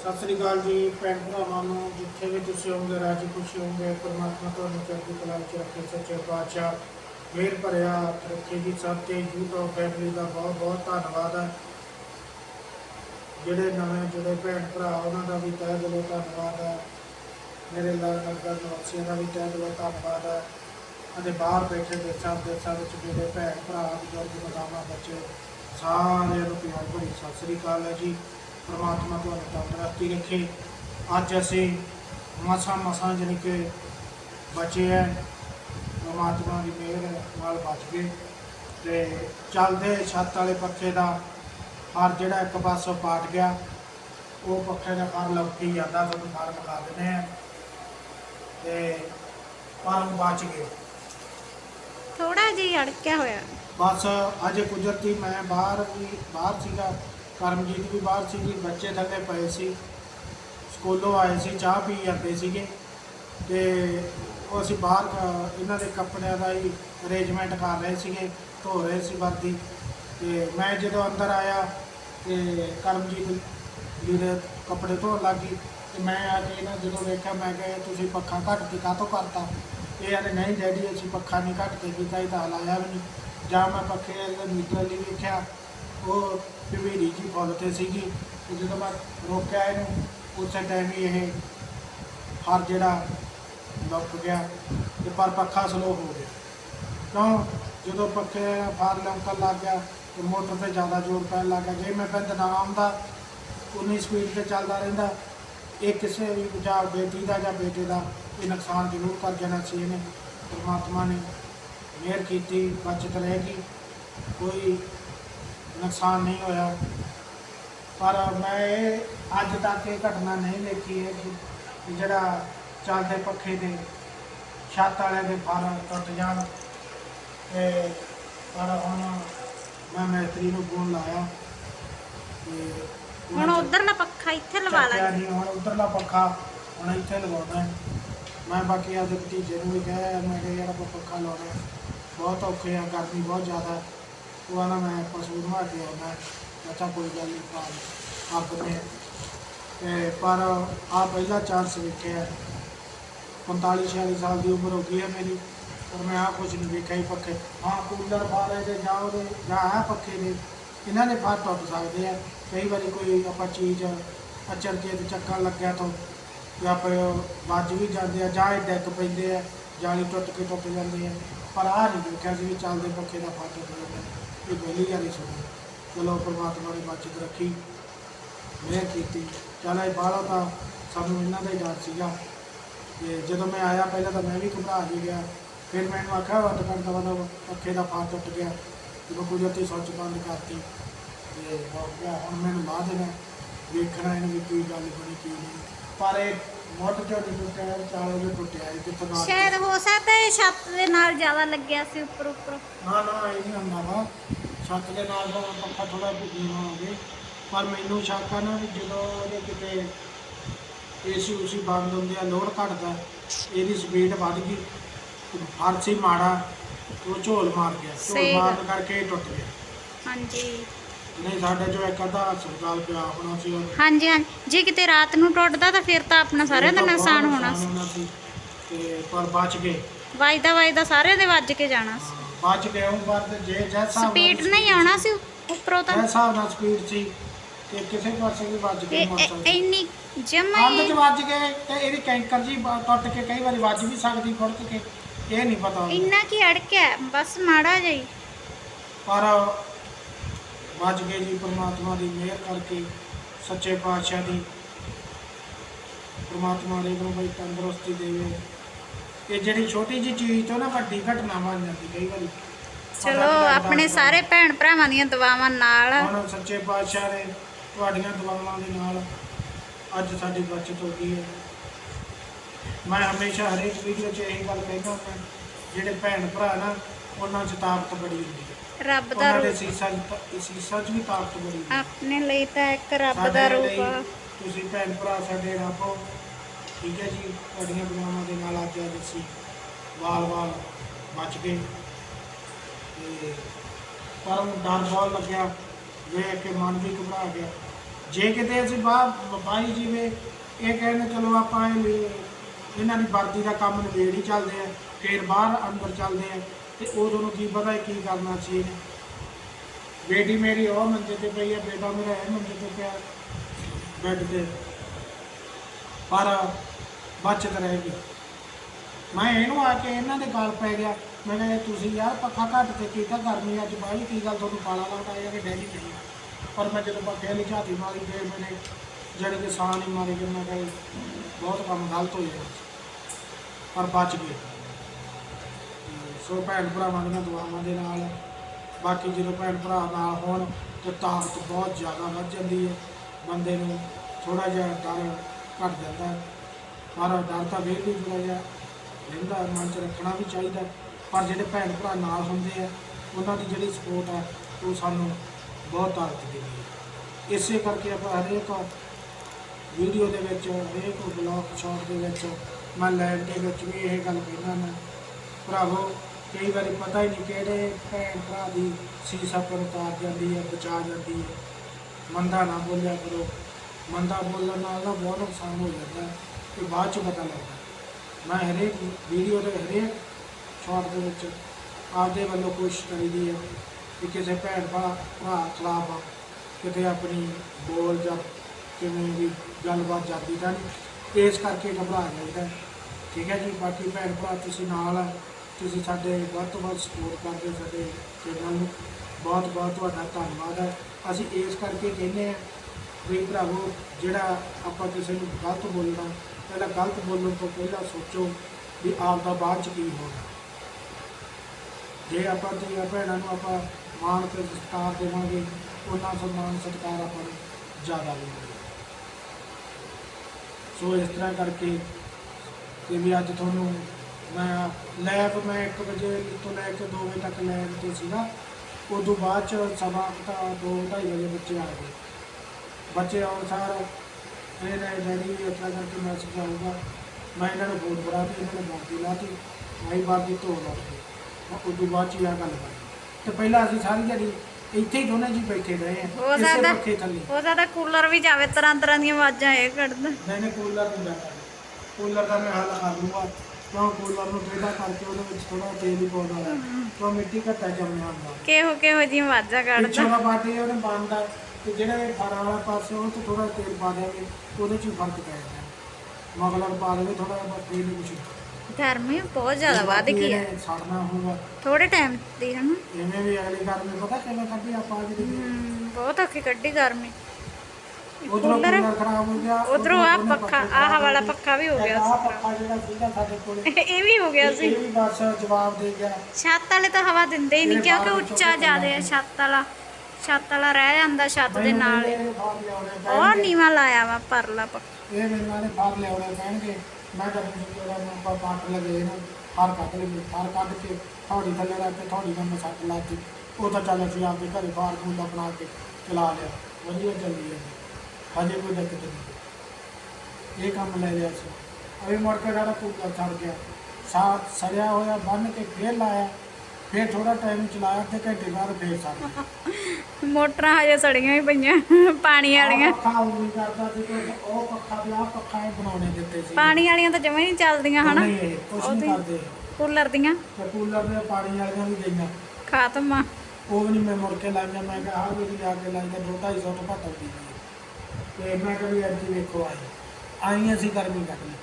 ਸਤਿ ਸ੍ਰੀ ਅਕਾਲ ਜੀ, ਭੈਣ ਭਰਾਵਾਂ ਨੂੰ, ਜਿੱਥੇ ਵੀ ਤੁਸੀਂ ਹੋਵੋਗੇ, ਰਾਜੀ ਖੁਸ਼ੀ ਹੋਵੋਗੇ, ਪਰਮਾਤਮਾ ਤੁਹਾਨੂੰ ਚੜ੍ਹਦੀ ਕਲਾ ਵਿੱਚ ਰੱਖੇ, ਸੱਚੇ ਪਾਤਸ਼ਾਹ, ਮਿਹਰ ਭਰਿਆ ਹੱਥ ਰੱਖੇ ਜੀ, ਸਭ ਤੇ YouTube ਫੈਮਿਲੀ ਦਾ ਬਹੁਤ ਬਹੁਤ ਧੰਨਵਾਦ ਹੈ। ਜਿਹੜੇ ਨਵੇਂ, ਜਿਹੜੇ ਭੈਣ ਭਰਾ, ਉਹਨਾਂ ਦਾ ਵੀ ਤਹਿ ਦਿਲੋਂ ਧੰਨਵਾਦ ਹੈ। ਮੇਰੇ ਨਾਲ ਨਗਰ ਨਿਵਾਸੀਆਂ ਦਾ ਵੀ ਤਹਿ ਦਿਲੋਂ ਧੰਨਵਾਦ ਹੈ। ਅਤੇ ਬਾਹਰ ਬੈਠੇ ਦੇਸ਼ਾਂ ਦੇਸ਼ਾਂ ਵਿੱਚ ਜਿਹੜੇ ਭੈਣ ਭਰਾ, ਬਜ਼ੁਰਗ ਮਦਾਮਾ ਬੱਚੇ, ਸਾਰਿਆਂ ਨੂੰ ਪਿਆਰ ਭਰੀ ਸਤਿ ਸ੍ਰੀ ਅਕਾਲ ਹੈ ਜੀ। ਪ੍ਰਮਾਤਮਾ ਤੁਹਾਨੂੰ ਤੰਦਰੁਸਤੀ ਰੱਖੇ। ਅੱਜ ਅਸੀਂ ਮਸਾਂ ਮਸਾਂ ਜਾਣੀ ਕਿ ਬਚੇ ਹੈ ਪ੍ਰਮਾਤਮਾ ਦੀ ਮਿਹਰ ਨਾਲ ਬਚ ਗਏ। ਤੇ ਚੱਲਦੇ ਛੱਤ ਵਾਲੇ ਪੱਖੇ ਦਾ ਹਰ ਜਿਹੜਾ ਇੱਕ ਪਾਸੋਂ ਪਾਟ ਗਿਆ ਉਹ ਪੱਖੇ ਦਾ ਫਰ ਲਪਕੀ ਜਾਂਦਾ ਤੁਹਾਨੂੰ ਫਰ ਦਿਖਾ ਦਿੰਦੇ ਆ। ਤੇ ਪਰ ਉਹ ਬਚ ਗਏ। ਥੋੜਾ ਜਿਹਾ ਅੜਕਿਆ ਹੋਇਆ। ਬਸ ਅੱਜ ਕੁਦਰਤੀ ਮੈਂ ਬਾਹਰ ਵੀ ਬਾਹਰ ਸੀਗਾ। ਕਰਮਜੀਤ ਵੀ ਬਾਹਰ ਸੀਗੀ ਬੱਚੇ ਥੱਲੇ ਪਏ ਸੀ। ਸਕੂਲੋਂ ਆਏ ਸੀ, ਚਾਹ ਪੀ ਜਾਂਦੇ ਸੀਗੇ। ਤੇ ਉਹ ਅਸੀਂ ਬਾਹਰ ਕ- ਇਹਨਾਂ ਦੇ ਕੱਪੜਿਆਂ ਦਾ ਹੀ ਅਰੇਂਜਮੈਂਟ ਕਰ ਰਹੇ ਸੀਗੇ, ਧੋ ਰਹੇ ਸੀ ਵਰਦੀ। ਤੇ ਮੈਂ ਜਦੋਂ ਅੰਦਰ ਆਇਆ ਤੇ ਕਰਮਜੀਤ ਜਿਹੜੇ ਕੱਪੜੇ ਧੋਣ ਲੱਗੀ ਤੇ ਮੈਂ ਆ ਕੇ ਇਹਨਾਂ ਜਦੋਂ ਵੇਖਿਆ, ਮੈਂ ਕਿਹਾ, ਇਹ ਤੁਸੀਂ ਪੱਖਾ ਘੱਟ ਕੇ ਕਾਹਤੋਂ ਕਰਤਾ? ਇਹ ਆਨੇ ਨਹੀਂ ਡੈਡੀ, ਅਸੀਂ ਪੱਖਾ ਨਹੀਂ ਘੱਟ ਕੇ ਕੀਤਾ, ਇਹ ਤਾਂ ਲਾਇਆ ਵੀ ਨਹੀਂ। ਜਾਂ ਮੈਂ ਪੱਖੇ ਦਾ ਮੀਟਰ ਲਈ ਵੇਖਿਆ। ਉਹ ਭਵੀਰੀ ਜੀ ਫੁੱਲ ਤੇ ਸੀਗੀ ਤੇ ਜਦੋਂ ਮੈਂ ਰੋਕਿਆ ਇਹਨੂੰ, ਉਸੇ ਟਾਈਮ ਹੀ ਇਹ ਹਰ ਜਿਹੜਾ ਲੁੱਕ ਗਿਆ ਤੇ ਪਰ ਪੱਖਾ ਸਲੋ ਹੋ ਗਿਆ। ਕਿਉਂ? ਜਦੋਂ ਪੱਖੇ ਫਾਰ ਲੰਕਣ ਲੱਗ ਗਿਆ ਤੇ ਮੋਟਰ ਤੇ ਜ਼ਿਆਦਾ ਜ਼ੋਰ ਪੈਣ ਲੱਗ ਗਿਆ। ਜੇ ਮੈਂ ਬੰਦ ਨਾ ਆਉਂਦਾ, ਉਨੀ ਸਪੀਡ ਤੇ ਚੱਲਦਾ ਰਹਿੰਦਾ, ਇਹ ਕਿਸੇ ਵੀ ਜਾਂ ਬੇਟੀ ਦਾ ਜਾਂ ਬੇਟੇ ਦਾ ਇਹ ਨੁਕਸਾਨ ਜ਼ਰੂਰ ਕਰ ਜਾਣਾ ਸੀ ਇਹਨੇ। ਪਰਮਾਤਮਾ ਨੇ ਮਿਹਰ ਕੀਤੀ, ਬਚਤ ਗਈ ਕੋਈ ਨੁਕਸਾਨ ਨਹੀਂ ਹੋਇਆ। ਪਰ ਮੈਂ ਇਹ ਅੱਜ ਤੱਕ ਇਹ ਘਟਨਾ ਨਹੀਂ ਦੇਖੀ ਹੈ ਕਿ ਜਿਹੜਾ ਚੱਲਦੇ ਪੱਖੇ ਦੇ ਛੱਤ ਵਾਲਿਆਂ ਦੇ ਫਰ ਟੁੱਟ ਜਾਣ। ਤੇ ਪਰ ਹੁਣ ਮੈਂ ਮੈਤਰੀ ਨੂੰ ਫੋਨ ਲਾਇਆ। ਤੇ ਹੁਣ ਉਧਰਲਾ ਪੱਖਾ ਇੱਥੇ ਲਵਾ ਚੱਕਿਆ ਲਾਂਗੇ। ਨਹੀਂ ਹੁਣ ਉਧਰਲਾ ਪੱਖਾ ਹੁਣ ਇੱਥੇ ਲਗਾਉਣਾ ਹੈ। ਮੈਂ ਬਾਕੀ ਆਪਦੇ ਭਤੀਜੇ ਨੂੰ ਵੀ ਕਿਹਾ ਮੈਂ ਕਿਹਾ ਯਾਰ ਆਪਾਂ ਪੱਖਾ ਲਾਉਣਾ ਹੈ। ਬਹੁਤ ਔਖੇ ਆ ਗਰਮੀ ਬਹੁਤ ਜ਼ਿਆਦਾ ਹੈ। ਉਹ ਆਣਾ ਮੈਂ ਪਸ਼ੂ ਨਵਾ ਕੇ ਆਉਣਾ ਅੱਛਾ ਕੋਈ ਗੱਲ ਨਹੀਂ ਪਾ ਆਪਣੇ ਤੇ ਪਰ ਆ ਪਹਿਲਾ ਚਾਂਸ ਵੇਖਿਆ 45 46 ਸਾਲ ਦੀ ਉਮਰ ਹੋ ਗਈ ਹੈ ਮੇਰੀ, ਪਰ ਮੈਂ ਆ ਕੁਝ ਨਹੀਂ ਵੇਖਿਆ ਹੀ ਪੱਖੇ। ਹਾਂ, ਕੂਲਰ ਫਾਰੇ ਤੇ ਜਾਂ ਉਹਦੇ, ਜਾਂ ਆ ਪੱਖੇ ਦੇ ਇਹਨਾਂ ਦੇ ਫਾਰ ਟੁੱਟ ਸਕਦੇ ਆ। ਕਈ ਵਾਰੀ ਕੋਈ ਆਪਾਂ ਚੀਜ਼ ਅਚਰਜੇ ਤੇ ਚੱਕਣ ਲੱਗਿਆ ਤਾਂ ਜਾਂ ਫਿਰ ਵੱਜ ਵੀ ਜਾਂਦੇ ਆ, ਜਾਂ ਇਹ ਡਿੱਗ ਪੈਂਦੇ ਆ, ਜਾਲੀ ਟੁੱਟ ਕੇ ਟੁੱਟ ਜਾਂਦੇ ਆ। ਪਰ ਆ ਨਹੀਂ ਵੇਖਿਆ ਸੀ ਵੀ ਚੱਲਦੇ ਪੱਖੇ ਦਾ ਫਾਰ ਟੁੱਟ ਜਾਂਦਾ। ਇਹ ਪਹਿਲੀ ਵਾਰੀ ਸੁਣੀ ਚਲੋ ਪ੍ਰਮਾਤਮਾ ਨੇ ਬਚਤ ਰੱਖੀ, ਮਿਹਰ ਕੀਤੀ। ਚੱਲ ਇਹ ਬਾਹਲਾ ਤਾਂ ਸਾਨੂੰ ਇਹਨਾਂ ਦਾ ਹੀ ਡਰ ਸੀਗਾ। ਤੇ ਜਦੋਂ ਮੈਂ ਆਇਆ, ਪਹਿਲਾਂ ਤਾਂ ਮੈਂ ਵੀ ਘਬਰਾ ਹੀ ਗਿਆ। ਫਿਰ ਮੈਨੂੰ ਆਖਿਆ ਵੱਟ ਕਰ ਦਵਾ ਦਾ ਪੱਖੇ ਦਾ ਫਾਰ ਟੁੱਟ ਗਿਆ। ਜਦੋਂ ਕੁਦਰਤੀ ਸੋਚ ਬੰਦ ਕਰਤੀ। ਤੇ ਹੋ ਗਿਆ ਹੁਣ ਮੈਨੂੰ ਬਾਅਦ ਦੇਣਾ। ਵੇਖਣਾ ਇਹਨੂੰ ਵੀ ਕੀ ਗੱਲ ਬਣੀ, ਕੀ ਨਹੀਂ। ਪਰ ਇਹ ਮੁੱਢ ਚੋਂ ਨਹੀਂ ਟੁੱਟਿਆ ਚਾਲੋ ਜੋ ਟੁੱਟਿਆ ਇਹ ਕਿੱਥੋਂ ਨਾਲ ਸ਼ਾਇਦ ਹੋ ਸਕਦਾ ਇਹ ਛੱਤ ਦੇ ਨਾਲ ਜ਼ਿਆਦਾ ਲੱਗਿਆ ਸੀ ਉੱਪਰ ਉੱਪਰ। ਨਾ ਨਾ ਇਹ ਨਹੀਂ ਹੁੰਦਾ ਵਾ ਛੱਤ ਦੇ ਨਾਲ ਦਾ ਪੱਖਾ ਥੋੜਾ ਨੀਵਾਂ ਹੋ ਗਿਆ ਪਰ ਮੈਨੂੰ ਸ਼ੱਕ ਆ ਨਾ ਵੀ ਜਦੋਂ ਉਹਦੇ ਕਿਤੇ ਏਸੀ ਉਸੀ ਬੰਦ ਹੁੰਦੇ ਆ ਲੋਡ ਘਟਦਾ ਇਹਦੀ ਸਪੀਡ ਵੱਧ ਗਈ। ਫਰਸ਼ ਮਾੜਾ ਤੇ ਉਹ ਝੋਲ ਮਾਰ ਗਿਆ। ਝੋਲ ਸਹੀ ਗੱਲ। ਮਾਰਨ ਕਰਕੇ ਇਹ ਟੁੱਟ ਗਿਆ। ਹਾਂਜੀ। ਨਹੀਂ ਸਾਡੇ ਚੋਂ ਇੱਕ ਅੱਧਾ ਹਸਪਤਾਲ ਪਿਆ ਹੋਣਾ ਸੀ। ਉਹ ਹਾਂਜੀ ਹਾਂਜੀ। ਜੇ ਕਿਤੇ ਰਾਤ ਨੂੰ ਟੁੱਟਦਾ ਤਾਂ ਫਿਰ ਤਾਂ ਆਪਣਾ ਸਾਰਿਆਂ ਦਾ ਨੁਕਸਾਨ ਹੋਣਾ ਨੁਕਸਾਨ ਸੀ। ਤੇ ਪਰ ਬਚ ਗਏ। ਵੱਜਦਾ ਵੱਜਦਾ ਸਾਰਿਆਂ ਦੇ ਵੱਜ ਕੇ ਜਾਣਾ ਸੀ। ਬਚ ਗਏ ਉਹ ਪਰ ਜੇ ਜੈਸਾ ਸਪੀਡ ਨਹੀਂ ਆਉਣਾ ਸੀ ਉੱਪਰੋਂ ਤਾਂ। ਹਿਸਾਬ ਨਾਲ ਸਪੀਡ ਸੀ ਤੇ ਕਿਸੇ ਪਾਸੇ ਵੀ ਵੱਜ ਗਏ ਮੋਟਰਸਾਈਕਲ ਇੰਨੀ ਜਮਾ ਅੰਦ ਚ ਵੱਜ ਗਏ ਤੇ ਇਹਦੀ ਕੈਂਕਰ ਜੀ ਟੁੱਟ ਕੇ ਕਈ ਵਾਰੀ ਵੱਜ ਵੀ ਸਕਦੀ ਫੁੜਕ ਕੇ। ਇਹ ਨਹੀਂ ਪਤਾ। ਇੰਨਾ ਕੀ ਅੜਕਿਆ ਬਸ ਮਾੜਾ ਹੀ। ਪਰ ਵੱਜ ਗਏ ਜੀ ਪ੍ਰਮਾਤਮਾ ਦੀ ਮਿਹਰ ਕਰਕੇ ਸੱਚੇ ਪਾਤਸ਼ਾਹ ਦੀ। ਪ੍ਰਮਾਤਮਾ ਦੇ ਨੂੰ ਬਈ ਤੰਦਰੁਸਤੀ ਦੇਵੇ। ਇਹ ਜਿਹੜੀ ਛੋਟੀ ਜੀ ਚੀਜ਼ ਤੋਂ ਨਾ ਵੱਡੀ ਘਟਨਾ ਬਣ ਜਾਂਦੀ ਕਈ ਵਾਰੀ। ਚਲੋ ਆਪਣੇ ਸਾਰੇ ਭੈਣ ਭਰਾਵਾਂ ਦੀਆਂ ਦੁਆਵਾਂ ਨਾਲ। ਹੁਣ ਸੱਚੇ ਪਾਤਸ਼ਾਹ ਨੇ ਤੁਹਾਡੀਆਂ ਦੁਆਵਾਂ ਦੇ ਨਾਲ ਅੱਜ ਸਾਡੀ ਬਚਤ ਹੋ ਗਈ ਹੈ। ਮੈਂ ਹਮੇਸ਼ਾ ਹਰੇਕ ਵੀਡੀਓ 'ਚ ਇਹੀ ਗੱਲ ਕਹਿੰਦਾ ਮੈਂ ਜਿਹੜੇ ਭੈਣ ਭਰਾ ਨਾ ਉਹਨਾਂ 'ਚ ਤਾਕਤ ਬੜੀ ਹੁੰਦੀ ਹੈ। ਰੱਬ ਦਾ ਉਹਨਾਂ ਦੇ ਰੂਪ। ਸੀਸਾਂ 'ਚ ਸੀਸਾਂ 'ਚ ਵੀ ਤਾਕਤ ਬੜੀ ਹੈ। ਆਪਣੇ ਲਈ ਤਾਂ ਇੱਕ ਰੱਬ ਸਾਡੇ ਦਾ ਲਈ ਰੂਪ ਆ। ਤੁਸੀਂ ਭੈਣ ਭਰਾ ਸਾਡੇ ਰੱਬ ਹੋ। ਠੀਕ ਹੈ ਜੀ ਤੁਹਾਡੀਆਂ ਦੁਆਵਾਂ ਦੇ ਨਾਲ ਅੱਜ ਅੱਜ ਅਸੀਂ ਵਾਲ-ਵਾਲ ਬਚ ਗਏ। ਤੇ ਪਰ ਉਹ ਡਰ ਬਹੁਤ ਲੱਗਿਆ ਵੇਖ ਕੇ ਮਨ ਵੀ ਘਬਰਾ ਗਿਆ। ਜੇ ਕਿਤੇ ਅਸੀਂ ਬਾਹਰ ਬਾਈ ਜਿਵੇਂ ਇਹ ਕਹਿੰਦੇ ਚਲੋ ਆਪਾਂ ਇਹ ਇਹਨਾਂ ਦੀ ਵਰਦੀ ਦਾ ਕੰਮ ਨਿਬੇੜ ਹੀ ਚੱਲਦੇ ਆ ਫਿਰ ਬਾਹਰ ਅੰਦਰ ਚੱਲਦੇ ਆ। ਤੇ ਉਹ ਤੁਹਾਨੂੰ ਕੀ ਪਤਾ ਹੈ ਕੀ ਕਰਨਾ ਸੀ ਬੇਟੀ ਮੇਰੀ ਉਹ ਮੰਜੇ ਤੇ ਪਈ ਹੈ ਬੇਟਾ ਮੇਰਾ ਇਹ ਮੰਜੇ ਤੇ ਪਿਆ ਬੈੱਡ ਤੇ। ਪਰ ਬਚਤ ਰਹੇਗੀ ਮੈਂ ਇਹਨੂੰ ਆ ਕੇ ਇਹਨਾਂ ਦੇ ਗਲ ਪੈ ਗਿਆ। ਮੈਂ ਕਿਹਾ ਤੁਸੀਂ ਯਾਰ ਪੱਖਾ ਘੱਟ ਤੇ ਕੀਤਾ ਗਰਮੀ ਅੱਜ ਬਾਹਲੀ ਕੀ ਗੱਲ ਤੁਹਾਨੂੰ ਕਾਲਾ ਲੱਗਦਾ ਹੈ ਕਿ ਡੈਡੀ ਨਹੀਂ ਪਰ ਮੈਂ ਜਦੋਂ ਪੱਖੇ ਵਾਲੀ ਝਾਤੀ ਮਾਰੀ ਫਿਰ ਮੈਨੇ ਜਿਹੜੇ ਕਿ ਸਾਹ ਨਹੀਂ ਮਾਰੇ ਕਿ ਮੈਂ ਕਿਹਾ ਬਹੁਤ ਕੰਮ ਗਲਤ ਹੋ ਗਿਆ ਪਰ ਬਚ ਗਏ। ਸੋ ਭੈਣ ਭਰਾਵਾਂ ਦੀਆਂ ਦੁਆਵਾਂ ਦੇ ਨਾਲ, ਬਾਕੀ ਜਦੋਂ ਭੈਣ ਭਰਾ ਨਾਲ ਹੋਣ ਤੇ ਤਾਕਤ ਬਹੁਤ ਜ਼ਿਆਦਾ ਵੱਧ ਜਾਂਦੀ ਹੈ, ਬੰਦੇ ਨੂੰ ਥੋੜਾ ਜਿਹਾ ਡਰ ਘਟ ਜਾਂਦਾ ਹੈ। ਪਰ ਡਰ ਤਾਂ ਫਿਰ ਵੀ ਥੋੜਾ ਜਿਹਾ ਰਹਿੰਦਾ ਮਨ 'ਚ ਰੱਖਣਾ ਵੀ ਚਾਹੀਦਾ ਪਰ ਜਿਹੜੇ ਭੈਣ ਭਰਾ ਨਾਲ ਹੁੰਦੇ ਆ, ਉਹਨਾਂ ਦੀ ਜਿਹੜੀ ਸਪੋਰਟ ਹੈ, ਉਹ ਸਾਨੂੰ ਬਹੁਤ ਤਾਕਤ ਦਿੰਦੀ ਹੈ। ਇਸੇ ਕਰਕੇ ਆਪਾਂ ਹਰੇਕ ਵੀਡੀਓ ਦੇ ਵਿੱਚ, ਹਰੇਕ ਬਲੌਗ ਸ਼ਾਟ ਦੇ ਵਿੱਚ, ਮੈਂ ਲਾਈਵ ਦੇ ਵਿੱਚ ਵੀ ਇਹ ਗੱਲ ਕਹਿੰਦਾ ਮੈਂ, ਭਰਾਵੋ ਕਈ ਵਾਰੀ ਪਤਾ ਹੀ ਨਹੀਂ ਕਿਹੜੇ ਭੈਣ ਭਰਾ ਦੀ ਸੀਸਾ ਪਰ ਉਤਾਰ ਜਾਂਦੀ ਹੈ ਬਚਾ ਜਾਂਦੀ ਹੈ ਮੰਦਾ ਨਾ ਬੋਲਿਆ ਕਰੋ। ਮੰਦਾ ਬੋਲਣ ਨਾਲ ਨਾ ਬਹੁਤ ਨੁਕਸਾਨ ਹੋ ਜਾਂਦਾ ਹੈ ਤੇ ਬਾਅਦ ਚ ਪਤਾ ਲੱਗਦਾ ਮੈਂ ਹਰੇਕ ਵੀਡੀਓ ਦੇ ਹਰੇਕ ਸ਼ਾਟ ਦੇ ਵਿੱਚ ਆਪਦੇ ਵੱਲੋਂ ਕੋਸ਼ਿਸ਼ ਕਰੀਦੀ ਹੈ ਕਿ ਕਿਸੇ ਭੈਣ ਭਰਾ ਭਰਾ ਖਿਲਾਫ ਕਿਤੇ ਆਪਣੀ ਬੋਲ ਜਾਂ ਕਿਵੇਂ ਵੀ ਗੱਲਬਾਤ ਜਾਂਦੀ ਤਾਂ ਨਹੀਂ। ਇਸ ਕਰਕੇ ਘਬਰਾ ਜਾਈਦਾ ਠੀਕ ਹੈ ਜੀ, ਬਾਕੀ ਭੈਣ ਭਰਾ ਤੁਸੀਂ ਨਾਲ ਆ। ਤੁਸੀਂ ਸਾਡੇ ਵੱਧ ਤੋਂ ਵੱਧ ਸਪੋਰਟ ਕਰਦੇ ਹੋ ਸਾਡੇ ਚੈਨਲ ਨੂੰ। ਬਹੁਤ ਬਹੁਤ ਤੁਹਾਡਾ ਧੰਨਵਾਦ ਹੈ। ਅਸੀਂ ਇਸ ਕਰਕੇ ਕਹਿੰਦੇ ਆ ਵੀ ਭਰਾਵੋ, ਜਿਹੜਾ ਆਪਾਂ ਕਿਸੇ ਨੂੰ ਗਲਤ ਬੋਲਣਾ, ਪਹਿਲਾਂ ਗਲਤ ਬੋਲਣ ਤੋਂ ਪਹਿਲਾਂ ਸੋਚੋ ਵੀ ਆਪ ਦਾ ਬਾਅਦ ਚ ਕੀ ਹੋਣਾ। ਜੇ ਆਪਾਂ ਧੀਆਂ ਭੈਣਾਂ ਨੂੰ ਆਪਾਂ ਮਾਣ ਤੇ ਸਤਿਕਾਰ ਦੇਵਾਂਗੇ, ਉਹਨਾਂ ਸਨਮਾਨ ਸਤਿਕਾਰ ਆਪਾਂ ਨੂੰ ਜ਼ਿਆਦਾ ਮਿਲੇਗਾ। ਸੋ ਇਸ ਤਰ੍ਹਾਂ ਕਰਕੇ ਤੇ ਵੀ ਅੱਜ ਤੁਹਾਨੂੰ ਮੈਂ ਲੈਬ ਮੈਂ 1 ਵਜੇ ਤੋਂ ਲੈ ਕੇ 2 ਵਜੇ ਤੱਕ ਲੈਬ ਤੇ ਸੀਗਾ। ਉਦੋਂ ਬਾਅਦ ਚ ਸਵਾ ਤਾਂ 2 2:30 ਵਜੇ ਬੱਚੇ ਆ ਗਏ। ਬੱਚੇ ਆਉਣ ਸਾਰ ਇਹ ਨੇ ਡੈਡੀ ਵੀ ਇਤਨਾ ਕਰਕੇ ਮੈਸੇਜ ਆਊਗਾ। ਮੈਂ ਇਹਨਾਂ ਨੂੰ ਫੋਨ ਫੜਾ ਤੇ ਇਹਨਾਂ ਨੇ ਬਾਕੀ ਲਾਤੀ ਮੈਂ ਬਾਕੀ ਧੋ ਲਾ ਮੈਂ ਉਦੋਂ ਬਾਅਦ ਚ ਇਹ ਗੱਲ ਕਰੀ ਤੇ ਪਹਿਲਾਂ ਅਸੀਂ ਸਾਰੀ ਜਿਹੜੀ ਇੱਥੇ ਹੀ ਦੋਨੇ ਜੀ ਬੈਠੇ ਰਹੇ ਹੋ ਆ ਸਕਦਾ ਪੱਖੇ ਥੱਲੇ। ਹੋ ਸਕਦਾ ਕੂਲਰ ਵੀ ਜਾਵੇ ਤਰ੍ਹਾਂ ਤਰ੍ਹਾਂ ਦੀਆਂ ਆਵਾਜ਼ਾਂ ਇਹ ਕੱਢਦਾ। ਨਹੀਂ ਨਹੀਂ ਕੂਲਰ ਨਹੀਂ ਜਾਣਾ ਕੂਲਰ ਦਾ ਮੈਂ ਹੱਲ ਕਰ ਲੂੰਗਾ। ਕਿਉਂ ਕੂਲਰ ਨੂੰ ਟੇਢਾ ਕਰਕੇ ਉਹਦੇ ਵਿੱਚ ਥੋੜਾ ਤੇਲ ਹੀ ਪਾਉਣਾ ਹੈ। ਕਿਉਂ ਮਿੱਟੀ ਘੱਟਾ ਜੰਮਿਆ ਹੁੰਦਾ ਕਿਹੋ ਕਿਹੋ ਆਵਾਜ਼ਾਂ ਕੱਢਦਾ ਪਿੱਛੋਂ ਦਾ ਬਾਟੇ ਉਹਨੇ ਬੰਦ ਆ ਤੇ ਜਿਹੜਾ ਫਾਰਾ ਵਾਲਾ ਪਾਸੇ ਉਹ ਤੋਂ ਥੋੜਾ ਤੇਲ ਪਾ ਦੇਵੇ ਉਹਦੇ ਚ ਹੀ ਫ਼ਰਕ ਪੈ ਜਾਂਦਾ ਮਗਲਰ ਪਾ ਦੇਵੇ ਥੋੜਾ ਜਿਹਾ ਬਸ ਤੇਲ ਹੀ ਕੁਛ ਗਰਮੀ ਬਹੁਤ ਜ਼ਿਆਦਾ ਵੱਧ ਗਈ ਹੈ। ਸੜਨਾ ਹੋਊਗਾ। ਥੋੜੇ ਟਾਈਮ ਦੀ ਹਨ? ਐਵੇਂ ਵੀ ਅਗਲੀ ਨੂੰ ਪਤਾ ਕਿਵੇਂ ਕੱਢੀ ਆਪਾਂ ਅੱਜ ਦੀ ਬਹੁਤ ਔਖੀ ਕੱਢੀ ਗਰਮੀ। ਉਧਰੋਂ ਕੂਲਰ ਕੂਲਰ ਖਰਾਬ ਹੋ ਗਿਆ ਉਧਰੋਂ ਆ ਪੱਖਾ ਆਹ ਵਾਲਾ ਪੱਖਾ ਵੀ ਹੋ ਗਿਆ ਆ ਪੱਖਾ ਜਿਹੜਾ ਸੀਗਾ ਸਾਡੇ ਕੋਲੇ। ਇਹ ਵੀ ਹੋ ਗਿਆ ਸੀ। ਇਹ ਵੀ ਬਸ ਜਵਾਬ ਦੇ ਗਿਆ। ਛੱਤ ਵਾਲੇ ਤਾਂ ਹਵਾ ਦਿੰਦੇ ਹੀ ਨਹੀਂ ਕਿਉਂਕਿ ਉੱਚਾ ਜ਼ਿਆਦਾ ਹੈ ਛੱਤ ਵਾਲਾ। ਛੱਤ ਵਾਲਾ ਰਹਿ ਜਾਂਦਾ ਛੱਤ ਦੇ ਨਾਲ ਹੀ। ਉਹ। ਨੀਵਾ ਲਾਇਆ ਵਾ ਪਰਲਾ ਪੱਖਾ ਇਹ ਮੈਨੂੰ ਨੇ ਫਾਰ ਲਿਆਉਣੇ ਪੈਣਗੇ। ਮੈਂ ਜਦ ਜਿਹੜਾ ਆਪਾਂ ਪਾਟ ਲਗੇ ਨਾ ਫਾਰ ਕੱਢ ਲਗੇ ਫਾਰ ਕੱਢ ਕੇ ਥੋੜੀ ਥੱਲੇ ਰੱਖ ਕੇ ਥੋੜੀ ਮੈਂ ਸੱਟ ਲਾਤੀ ਉਹ ਤਾਂ ਚੱਲ ਅਸੀਂ ਆਪਦੇ ਘਰੇ ਫਾਰ ਫੂਲ ਬਣਾ ਕੇ ਚਲਾ ਲਿਆ। ਵਧੀਆ ਚੱਲੀ ਜਾਂਦੀ। ਹਜੇ ਕੋਈ ਦਿੱਕਤ ਨਹੀਂ। ਇਹ ਕੰਮ ਲੈ ਲਿਆ ਸੀ। ਅਰੇ ਮੁੜ ਕੇ ਸਾਡਾ ਕੂਲਰ ਛੱਡ ਗਿਆ। ਸਾ ਸੜਿਆ ਹੋਇਆ ਬੰਨ ਕੇ ਫੇਰ ਲਾਇਆ। ਫੇਰ ਥੋੜਾ ਟਾਈਮ ਚਲਾਇਆ ਤੇ ਘੰਟੇ ਬਾਅਦ ਫੇਰ ਸੜ ਮੋਟਰਾਂ ਹਜੇ ਸੜੀਆਂ ਹੀ ਪਈਆਂ ਪਾਣੀ ਵਾਲੀਆਂ। ਪੱਖਾ ਉਹ ਨਹੀਂ ਕਰਦਾ ਸੀ ਕਿ ਉਹ ਪੱਖਾ ਵੀ ਆਹ ਪੱਖਾ ਇਹ ਬਣਾਉਣੇ ਦਿੱਤੇ ਸੀ। ਪਾਣੀ ਵਾਲੀਆਂ ਤਾਂ ਜਮਾਂ ਹੀ ਨਹੀਂ ਚੱਲਦੀਆਂ ਹਨਾ? ਨਹੀਂ ਕੁਛ ਨਹੀਂ ਤੇ- ਕਰਦੇ। ਕੂਲਰ ਦੀਆਂ। ਤੇ ਕੂਲਰ ਦੇ ਪਾਣੀ ਵਾਲੀਆਂ ਵੀ ਗਈਆਂ। ਖਾਤਮ ਆ। ਉਹ ਵੀ ਨਹੀਂ ਮੈਂ ਮੁੜ ਕੇ ਲਾਈਆਂ। ਮੈਂ ਕਿਹਾ ਆਹ ਵੀ ਲਿਆ ਕੇ ਲਾਈਆਂ ਦੋ ਢਾਈ ਸੌ ਤੋਂ ਘੱਟ ਆਉਂਦੀ ਤੇ ਮੈਂ ਕਿਹਾ ਵੀ ਅੱਜ ਹੀ ਵੇਖੋ ਆਈ ਆਈ ਅਸੀਂ ਗਰਮੀ ਕੱਢ ਲਈ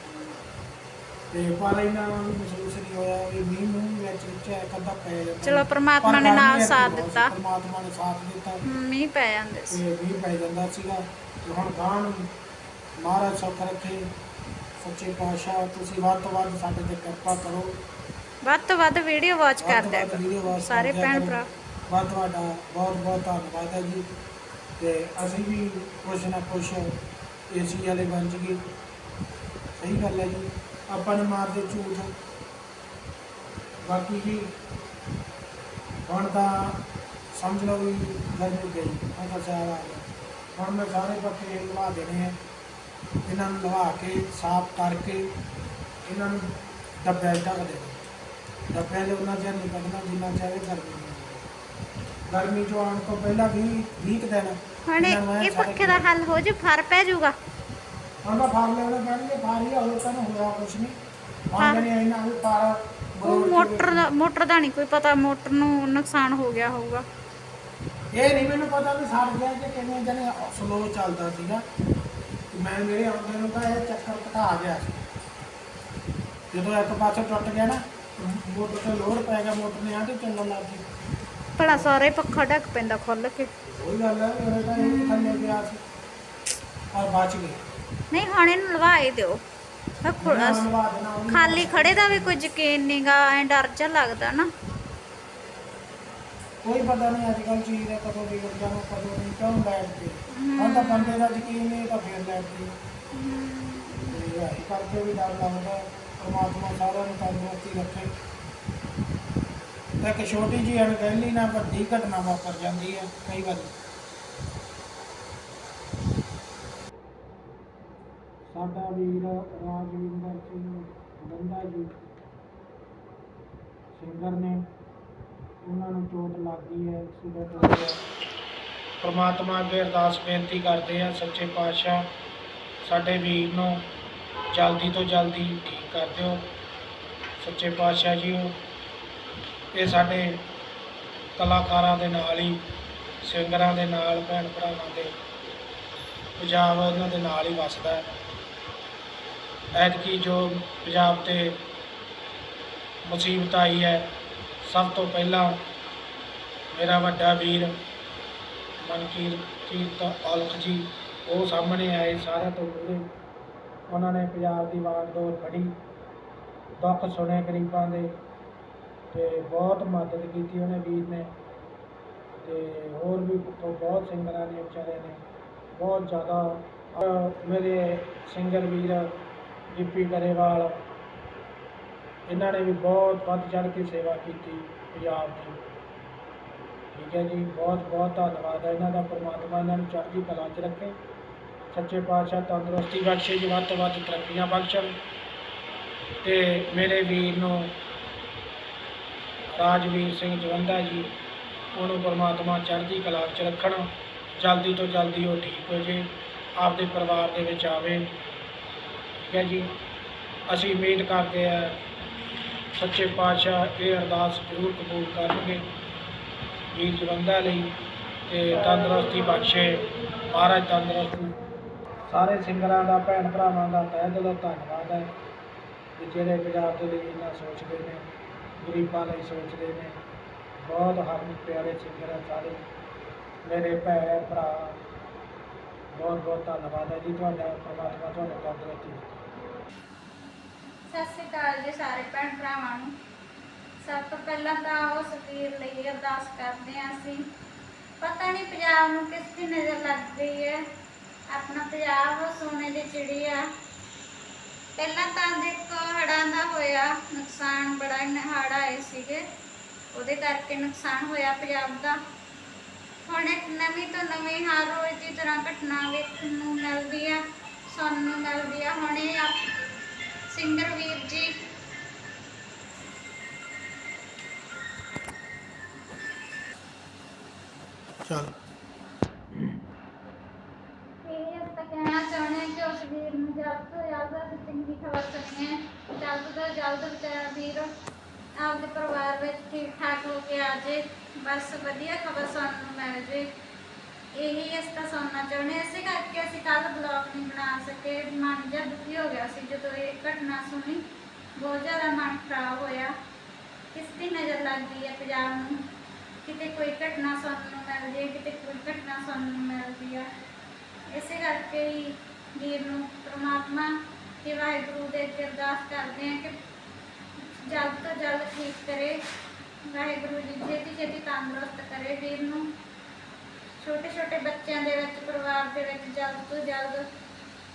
ਤੇ ਪਰ ਇਹਨਾਂ ਨੂੰ ਮਹਿਸੂਸ ਨਹੀਂ ਹੋਇਆ ਵੀ ਮੀਂਹ ਮੂੰਹ ਵਿੱਚ ਵਿੱਚ ਅੱਧਾ ਪੈ ਜਾਂਦਾ। ਚਲੋ ਪ੍ਰਮਾਤਮਾ ਪਰ ਨੇ ਨਾਲ ਸਾਥ ਦਿੱਤਾ। ਪ੍ਰਮਾਤਮਾ ਨੇ ਸਾਥ ਦਿੱਤਾ। ਮੀਂਹ ਪੈ ਜਾਂਦੇ ਸੀ। ਤੇ ਮੀਂਹ ਪੈ ਜਾਂਦਾ ਸੀਗਾ। ਤੇ ਹੁਣ ਗਾਂ ਮਹਾਰਾਜ ਸੁੱਖ ਰੱਖੇ। ਸੱਚੇ ਪਾਤਸ਼ਾਹ ਤੁਸੀਂ ਵੱਧ ਤੋਂ ਵੱਧ ਸਾਡੇ ਤੇ ਕਿਰਪਾ ਕਰੋ। ਵੱਧ ਤੋਂ ਵੱਧ ਵੀਡੀਓ ਵਾਚ ਵੱਧ ਕਰ ਤੋਂ ਦਿਆ ਵੱਧ video ਕਰੋ watch ਸਾਰੇ ਭੈਣ। ਭਰਾ। ਬਹੁਤ ਤੁਹਾਡਾ ਬਹੁਤ ਬਹੁਤ ਧੰਨਵਾਦ ਹੈ ਜੀ। ਤੇ ਅਸੀਂ ਵੀ ਕੁਛ ਨਾ ਕੁਛ ਏਸੀ ਵਾਲੇ ਬਣ ਗਏ ਸਹੀ ਗੱਲ ਹੈ ਜੀ। ਆਪਾਂ ਨੇ ਮਾਰਦੇ ਝੂਠ। ਬਾਕੀ ਜੀ, ਹੁਣ ਤਾਂ ਸਮਝ ਲਓ ਵੀ ਗਰਮੀ ਗਈ। ਹੁਣ ਤਾਂ ਸਿਆਲ ਆ ਗਿਆ ਹੁਣ ਮੈਂ ਸਾਰੇ ਪੱਖੇ ਲਵਾ ਦੇਣੇ ਆ। ਇਹਨਾਂ ਨੂੰ ਲਵਾ ਕੇ, ਸਾਫ਼ ਕਰਕੇ ਇਹਨਾਂ ਨੂੰ ਡੱਬਿਆਂ 'ਚ ਢੱਕ ਦੇਣਾ। ਡੱਬਿਆਂ 'ਚ ਉਹਨਾਂ ਚਿਰ ਨਹੀਂ ਕੱਢਣਾ, ਜਿੰਨਾ ਚਾਹੇ ਗਰਮੀ ਨਹੀਂ ਗਰਮੀ ਚੋਂ ਆਉਣ ਤੋਂ ਪਹਿਲਾਂ 20 20 ਕੁ ਦਿਨ। ਹੁਣ ਇਹ ਨੂੰ ਪੱਖੇ ਦਾ ਹੱਲ ਹੋ ਜੂ ਫਰ ਪੈ ਜਾਊਗਾ ਹੁਣ ਫਾਰ ਲੈਣੇ ਪੈਣਗੇ ਫਾਰ ਹੀ ਹੋਰ ਤਾਂ ਹੋਇਆ ਕੁਛ ਨਹੀਂ। ਹੁਣ ਜਿਹੜੀ ਇਹਨਾਂ ਵੀ ਫਾਰ ਉਹ ਮੋਟਰ ਦਾ ਮੋਟਰ ਦਾ ਨਹੀਂ ਕੋਈ ਪਤਾ ਮੋਟਰ ਨੂੰ ਨੁਕਸਾਨ ਹੋ ਗਿਆ ਹੋਊਗਾ। ਇਹ ਨਹੀਂ ਮੈਨੂੰ ਪਤਾ ਵੀ ਸੜ ਗਿਆ ਕਿ ਕਿਵੇਂ ਜਨੇ ਸਲੋ ਚੱਲਦਾ ਸੀਗਾ। ਮੈਂ ਮੇਰੇ ਆਉਂਦੇ ਨੂੰ ਤਾਂ ਇਹ ਚੱਕਰ ਘਟਾ ਗਿਆ। ਜਦੋਂ ਇੱਕ ਪਾਸੇ ਟੁੱਟ ਗਿਆ ਨਾ ਮੋਟਰ ਤੇ ਲੋਡ ਪੈ ਗਿਆ ਮੋਟਰ ਨੇ ਆ ਤੇ ਚੱਲਣ ਲੱਗ ਗਈ। ਭਲਾ ਸਾਰੇ ਪੱਖਾ ਢੱਕ ਪੈਂਦਾ ਖੁੱਲ ਕੇ। ਉਹੀ ਗੱਲ ਹੈ ਉਹ ਤਾਂ ਇਹ ਥੱਲੇ ਗਿਆ ਸੀ। ਔਰ ਬਚ ਗਏ। ਨਹੀਂ ਹੁਣ ਇਹਨੂੰ ਲਵਾ ਹੀ ਦਿਓ। ਆਹ ਖੁ- ਉਹਨਾਂ ਨੂੰ ਬਾਅਦ ਨਾਲ ਉਹਨੂੰ- ਖਾਲੀ ਖੜੇ ਦਾ ਵੀ ਕੋਈ ਯਕੀਨ ਨਹੀਂਗਾ ਐ ਡਰ ਜਾ ਲੱਗਦਾ ਨਾ। ਕੋਈ ਪਤਾ ਨਹੀਂ ਅੱਜ ਕੱਲ੍ਹ ਚੀਜ਼ ਦਾ ਕਦੋਂ ਵਿਗੜ ਜਾਣਾ ਕਦੋਂ ਨਹੀਂ ਕਿਉਂ ਬੈਠਦੇ ਹੁਣ ਤਾਂ ਬੰਦੇ ਦਾ ਯਕੀਨ ਨਹੀਂ ਤਾਂ ਫਿਰ ਬੈਠਦੇ ਤੇ ਇਹ ਕਰਕੇ ਵੀ ਡਰ ਲੱਗਦਾ ਪਰਮਾਤਮਾ ਸਾਰਿਆਂ ਨੂੰ ਤੰਦਰੁਸਤੀ ਰੱਖੇ। ਤੇ ਇੱਕ ਛੋਟੀ ਜਿਹੀ ਅਣਗਹਿਲੀ ਨਾਲ ਵੱਡੀ ਘਟਨਾ ਵਾਪਰ ਜਾਂਦੀ ਹੈ, ਕਈ ਵਾਰ। ਸਾਡਾ ਵੀਰ ਰਾਜਵਿੰਦਰ ਸਿੰਘ ਗੰਦਾ ਜੀ, ਸਿੰਗਰ ਨੇ। ਉਹਨਾਂ ਨੂੰ ਚੋਟ ਲੱਗ ਹੈ ਐਕਸੀਡੈਂਟ ਹੋ ਗਿਆ। ਪ੍ਰਮਾਤਮਾ ਅੱਗੇ ਅਰਦਾਸ ਬੇਨਤੀ ਕਰਦੇ ਆ ਸੱਚੇ ਪਾਤਸ਼ਾਹ, ਸਾਡੇ ਵੀਰ ਨੂੰ ਜਲਦੀ ਤੋਂ ਜਲਦੀ ਠੀਕ ਕਰ ਦਿਓ। ਸੱਚੇ ਪਾਤਸ਼ਾਹ ਜੀ ਇਹ ਸਾਡੇ ਕਲਾਕਾਰਾਂ ਦੇ ਨਾਲ ਹੀ, ਸਿੰਗਰਾਂ ਦੇ ਨਾਲ, ਭੈਣ ਭਰਾਵਾਂ ਦੇ ਪੰਜਾਬ ਇਹਨਾਂ ਦੇ ਨਾਲ ਹੀ ਵਸਦਾ ਹੈ। ਐਤਕੀ ਜੋ ਪੰਜਾਬ ਤੇ ਮੁਸੀਬਤ ਆਈ ਹੈ, ਸਭ ਤੋਂ ਪਹਿਲਾਂ ਮੇਰਾ ਵੱਡਾ ਵੀਰ ਮਨਕੀਰ, ਕੀਰਤ ਔਲਖ ਜੀ, ਉਹ ਸਾਹਮਣੇ ਆਏ ਸਾਰਿਆਂ ਤੋਂ ਪਹਿਲੇ ਉਹਨਾਂ ਨੇ ਪੰਜਾਬ ਦੀ ਵਾਗਡੋਰ ਫੜੀ। ਦੁੱਖ ਸੁਣੇ ਗਰੀਬਾਂ ਦੇ ਤੇ ਬਹੁਤ ਮਦਦ ਕੀਤੀ ਉਹਨੇ ਵੀਰ ਨੇ। ਤੇ ਹੋਰ ਵੀ ਬਹੁਤ ਸਿੰਗਰਾਂ ਨੇ ਵਿਚਾਰੇ ਨੇ। ਬਹੁਤ ਜ਼ਿਆਦਾ ਮੇਰੇ ਸਿੰਗਰ ਵੀਰ ਗਿੱਪੀ ਗਰੇਵਾਲ, ਇਹਨਾਂ ਨੇ ਵੀ ਬਹੁਤ ਵੱਧ ਚੜ੍ਹ ਕੇ ਸੇਵਾ ਕੀਤੀ ਪੰਜਾਬ ਦੀ। ਠੀਕ ਹੈ ਜੀ, ਬਹੁਤ ਬਹੁਤ ਧੰਨਵਾਦ ਹੈ ਇਹਨਾਂ ਦਾ, ਪਰਮਾਤਮਾ ਇਹਨਾਂ ਨੂੰ ਚੜ੍ਹਦੀ ਕਲਾ 'ਚ ਰੱਖੇ। ਸੱਚੇ ਪਾਤਸ਼ਾਹ ਤੰਦਰੁਸਤੀ ਬਖਸ਼ੇ ਜੀ, ਵੱਧ ਤੋਂ ਵੱਧ ਤਰੱਕੀਆਂ ਬਖਸ਼ਣ। ਤੇ ਮੇਰੇ ਵੀਰ ਨੂੰ ਰਾਜਵੀਰ ਸਿੰਘ ਜਵੰਦਾ ਜੀ, ਉਹਨੂੰ ਪਰਮਾਤਮਾ ਚੜ੍ਹਦੀ ਕਲਾ 'ਚ ਰੱਖਣ, ਜਲਦੀ ਤੋਂ ਜਲਦੀ ਉਹ ਠੀਕ ਹੋ ਜੇ, ਆਪਦੇ ਪਰਿਵਾਰ ਦੇ ਵਿੱਚ ਆਵੇ। ਠੀਕ ਹੈ ਜੀ। ਅਸੀਂ ਉਮੀਦ ਕਰਦੇ ਹਾਂ ਸੱਚੇ ਪਾਤਸ਼ਾਹ ਇਹ ਅਰਦਾਸ ਜ਼ਰੂਰ ਕਬੂਲ ਕਰਨਗੇ। ਵੀਰ ਜਵੰਦਾ ਲਈ ਤੇ ਤੰਦਰੁਸਤੀ ਬਖਸ਼ੇ। ਮਹਾਰਾਜ ਤੰਦਰੁਸਤੀ ਸਾਰੇ ਸਿੰਗਰਾਂ ਦਾ, ਭੈਣ ਭਰਾਵਾਂ ਦਾ ਤਹਿ ਦਿਲੋਂ ਧੰਨਵਾਦ ਹੈ ਕਿ ਜਿਹੜੇ ਪੰਜਾਬ ਦੇ ਲਈ ਇੰਨਾ ਸੋਚਦੇ ਨੇ। ਗਰੀਬਾਂ ਲਈ ਸੋਚਦੇ ਨੇ। ਬਹੁਤ ਹਰਮ ਪਿਆਰੇ ਸਿੰਗਰ ਹੈ ਸਾਰੇ। ਮੇਰੇ ਭੈਣ, ਭਰਾ, ਬਹੁਤ ਬਹੁਤ ਧੰਨਵਾਦ ਹੈ ਜੀ ਤੁਹਾਡਾ, ਪਰਮਾਤਮਾ ਤੁਹਾਨੂੰ ਤੰਦਰੁਸਤੀ ਸਤਿ ਸ਼੍ਰੀ ਅਕਾਲ ਜੀ ਸਾਰੇ ਭੈਣ ਭਰਾਵਾਂ ਨੂੰ। ਸਭ ਤੋਂ ਪਹਿਲਾਂ ਤਾਂ ਉਸ ਵੀਰ ਲਈ ਅਰਦਾਸ ਕਰਦੇ ਹਾਂ ਅਸੀਂ। ਪਤਾ ਨਹੀਂ ਪੰਜਾਬ ਨੂੰ ਕਿਸ ਦੀ ਨਜ਼ਰ ਲੱਗ ਗਈ ਹੈ। ਆਪਣਾ ਪੰਜਾਬ ਸੋਨੇ ਦੀ ਚਿੜੀ ਆ। ਪਹਿਲਾਂ ਤਾਂ ਦੇਖੋ ਹੜ੍ਹਾਂ ਦਾ ਹੋਇਆ, ਨੁਕਸਾਨ ਬੜਾ ਇੰਨੇ ਆਏ ਸੀਗੇ। ਉਹਦੇ ਕਰਕੇ ਨੁਕਸਾਨ ਹੋਇਆ ਪੰਜਾਬ ਦਾ। ਹੁਣ ਇੱਕ ਨਵੀਂ ਤੋਂ ਨਵੀਂ ਹਰ ਰੋਜ਼ ਦੀ ਤਰ੍ਹਾਂ ਘਟਨਾ ਵੇਖਣ ਨੂੰ ਮਿਲਦੀ ਆ, ਸੁਣਨ ਨੂੰ ਮਿਲਦੀ ਆ। ਹੁਣੇ ਇਹ ਸਿੰਗਰ ਵੀਰ ਜੀ ਚਲ ਇਹ ਤਾਂ ਕਹਿਣਾ ਚਾਹੁੰਦੇ ਹਾਂ ਕਿ ਉਸ ਵੀਰ ਨੂੰ ਜਲਦ ਤੋਂ ਜਲਦ ਚੰਗੀ ਖਬਰ ਸੁਣੀਏ। ਜਲਦ ਤੋਂ ਜਲਦ ਵਿਚਾਰਾ ਵੀਰ, ਆਪਦੇ ਪਰਿਵਾਰ ਵਿੱਚ ਠੀਕ ਠਾਕ ਹੋ ਕੇ ਆ ਜੇ। ਬਸ ਵਧੀਆ ਖਬਰ ਸੁਣਨ ਨੂੰ ਮਿਲ ਜੇ। ਇਹੀ ਅਸੀਂ ਤਾਂ ਸੁਣਨਾ ਚਾਹੁੰਦੇ ਹਾਂ। ਕਰਕੇ ਅਸੀਂ ਕੱਲ ਬਲੌਗ ਨਹੀਂ ਬਣਾ ਸਕੇ। ਮਨ ਜਿਹਾ ਦੁਖੀ ਹੋ ਗਿਆ ਸੀ ਜਦੋਂ ਇਹ ਘਟਨਾ ਸੁਣੀ। ਬਹੁਤ ਜ਼ਿਆਦਾ ਮਨ ਖਰਾਬ ਹੋਇਆ। ਕਿਸ ਦੀ ਨਜ਼ਰ ਲੱਗਦੀ ਹੈ ਪੰਜਾਬ ਨੂੰ। ਕਿਤੇ ਕੋਈ ਘਟਨਾ ਸੁਣਨ ਨੂੰ ਮਿਲਦੀ ਹੈ ਕਿਤੇ ਕੋਈ ਘਟਨਾ ਸੁਣਨ ਨੂੰ ਮਿਲਦੀ ਹੈ ਇਸੇ ਕਰਕੇ ਹੀ ਵੀਰ ਨੂੰ ਪ੍ਰਮਾਤਮਾ ਤੇ ਵਾਹਿਗੁਰੂ ਦੇ ਅੱਗੇ ਅਰਦਾਸ ਕਰਦੇ ਹਾਂ ਕਿ ਜਲਦ ਤੋਂ ਜਲਦ ਠੀਕ ਕਰੇ ਵਾਹਿਗੁਰੂ ਜੀ ਛੇਤੀ ਛੇਤੀ ਤੰਦਰੁਸਤ ਕਰੇ ਵੀਰ ਨੂੰ। ਛੋਟੇ ਛੋਟੇ ਬੱਚਿਆਂ ਦੇ ਵਿੱਚ ਪਰਿਵਾਰ ਦੇ ਵਿੱਚ ਜਲਦ ਤੋਂ ਜਲਦ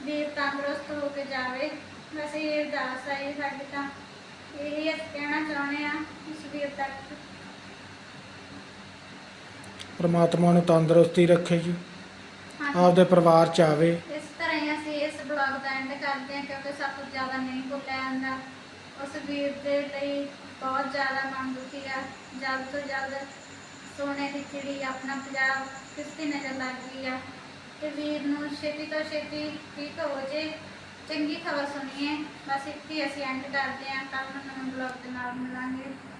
ਵੀਰ ਤੰਦਰੁਸਤ ਹੋ ਕੇ ਜਾਵੇ। ਬਸ ਇਹ ਅਰਦਾਸ ਹੈ ਸਾਡੀ ਤਾਂ ਇਹੀ ਅਸੀਂ ਕਹਿਣਾ ਚਾਹੁੰਦੇ ਆ ਇਸ ਵੀਰ ਤੱਕ ਪਰਮਾਤਮਾ ਨੂੰ ਤੰਦਰੁਸਤੀ ਰੱਖੇ ਜੀ। ਆਪਦੇ ਪਰਿਵਾਰ ਚ ਆਵੇ ਇਸ ਤਰ੍ਹਾਂ ਹੀ ਅਸੀਂ ਇਸ ਬਲੌਗ ਦਾ ਐਂਡ ਕਰਦੇ ਹਾਂ ਕਿਉਂਕਿ ਸਭ ਤੋਂ ਜ਼ਿਆਦਾ ਨਹੀਂ ਉਸ ਵੀਰ ਦੇ ਲਈ ਬਹੁਤ ਜ਼ਿਆਦਾ ਮਨ ਆ ਜਲਦ ਤੋਂ ਜਲਦ ਸੋਨੇ ਦੀ ਚਿੜੀ ਆਪਣਾ ਪੰਜਾਬ ਕਿਸ ਨਜ਼ਰ ਲੱਗ ਗਈ ਆ? ਤੇ ਵੀਰ ਨੂੰ ਛੇਤੀ ਤੋਂ ਛੇਤੀ ਠੀਕ ਹੋ ਜੇ। ਚੰਗੀ ਖਬਰ ਸੁਣੀਏ। ਬਸ ਇੱਥੇ ਅਸੀਂ ਐਂਡ ਕਰਦੇ ਹਾਂ। ਕੱਲ੍ਹ ਨੂੰ ਨਵੇਂ ਬਲੌਗ ਦੇ ਨਾਲ ਮਿਲਾਂਗੇ।